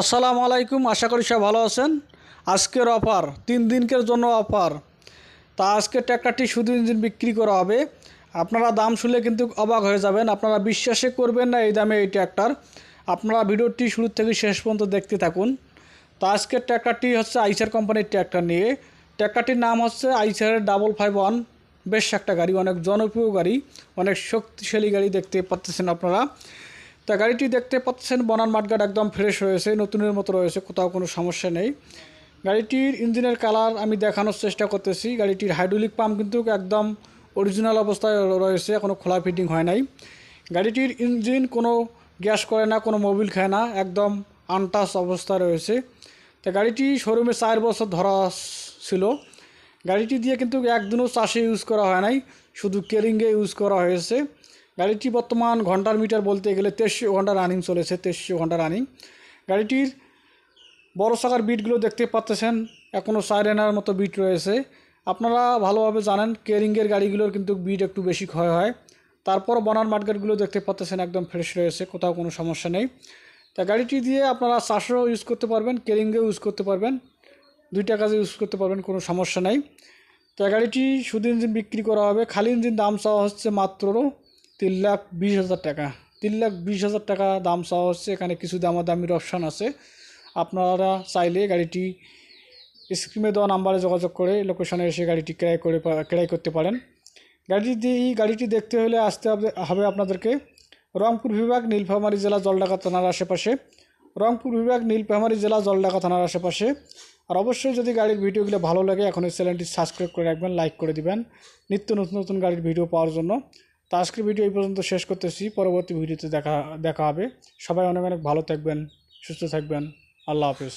আসসালামু আলাইকুম, আশা করি সব ভালো আছেন। আজকের অফার, তিন দিনকের জন্য অফার। তা আজকে ট্র্যাক্টরটি শুধু ইঞ্জিন বিক্রি করা হবে। আপনারা দাম শুনলে কিন্তু অবাক হয়ে যাবেন। আপনারা বিশ্বাসে করবেন না এই দামে এই ট্র্যাক্টর আপনারা ভিডিওটি শুরু থেকে শেষ পর্যন্ত দেখতে থাকুন। তা আজকের ট্র্যাক্টরটি হচ্ছে আইসার কোম্পানির ট্র্যাক্টর নিয়ে। ট্র্যাক্টরটির নাম হচ্ছে আইসারের ডাবল ফাইভ ওয়ান। বেশ একটা গাড়ি, অনেক জনপ্রিয় গাড়ি, অনেক শক্তিশালী গাড়ি দেখতে পাচ্ছেন আপনারা। তা গাড়িটি দেখতে পাচ্ছেন, বনান মাঠঘাট একদম ফ্রেশ রয়েছে, নতুনের মতো রয়েছে, কোথাও কোনো সমস্যা নেই। গাড়িটির ইঞ্জিনের কালার আমি দেখানোর চেষ্টা করতেছি, গাড়িটির হাইড্রোলিক পাম্প কিন্তু একদম অরিজিনাল অবস্থায় রয়েছে এখনও খোলা ফিটিং হয় নাই। গাড়িটির ইঞ্জিন কোনো গ্যাস করে না, কোনো মোবিল খায় না, একদম আনটাচ অবস্থায় রয়েছে। তা গাড়িটি শোরুমে চার বছর ধরা ছিল। গাড়িটি দিয়ে কিন্তু একদিনও চাষে ইউজ করা হয় নাই, শুধু কেরিংয়ে ইউজ করা হয়েছে। গাড়িটি বর্তমান ঘণ্টার মিটার বলতে গেলে তেইশশো ঘণ্টা রানিং চলেছে, তেইশশো ঘণ্টা রানিং। গাড়িটির বড় শাখার বিটগুলো দেখতে পাচ্ছেন এখনও সাইরেনার মতো বিট রয়েছে। আপনারা ভালোভাবে জানেন কেরিংয়ের গাড়িগুলোর কিন্তু বিট একটু বেশি ক্ষয় হয়। তারপর বনার মার্কেটগুলো দেখতে পাচ্ছেন, একদম ফ্রেশ রয়েছে, কোথাও কোনো সমস্যা নেই। তা গাড়িটি দিয়ে আপনারা চাষও ইউজ করতে পারবেন কেরিংয়েও ইউজ করতে পারবেন, দুইটা কাজে ইউজ করতে পারবেন, কোনো সমস্যা নেই। তা গাড়িটি শুধু ইঞ্জিন বিক্রি করা হবে, খালি ইঞ্জিন দাম চাওয়া হচ্ছে মাত্র তিন লাখ বিশ হাজার টাকা। তিন লাখ বিশ হাজার টাকা দাম চাওয়া হচ্ছে। এখানে কিছু দামাদামির অপশান আছে। আপনারা চাইলে গাড়িটি স্ক্রিমে দেওয়া নাম্বারে যোগাযোগ করে লোকেশনে এসে গাড়িটি ক্রয় করে ক্রয় করতে পারেন। গাড়িটি এই গাড়িটি দেখতে হলে আসতে হবে- হবে আপনাদেরকে রংপুর বিভাগ, নীলফামারী জেলা জলডাকা থানার আশেপাশে। রংপুর বিভাগ, নীলফামারী জেলা জলডাকা থানার আশেপাশে। আর অবশ্যই যদি গাড়ির ভিডিওগুলো ভালো লাগে, এখন এই চ্যানেলটি সাবস্ক্রাইব করে রাখবেন লাইক করে দিবেন। নিত্য নতুন নতুন গাড়ির ভিডিও পাওয়ার জন্য। তো আজকের ভিডিও এই পর্যন্ত শেষ করতেছি। পরবর্তী ভিডিওতে দেখা দেখা হবে। সবাই অনেক অনেক ভালো থাকবেন, সুস্থ থাকবেন। আল্লাহ হাফিজ।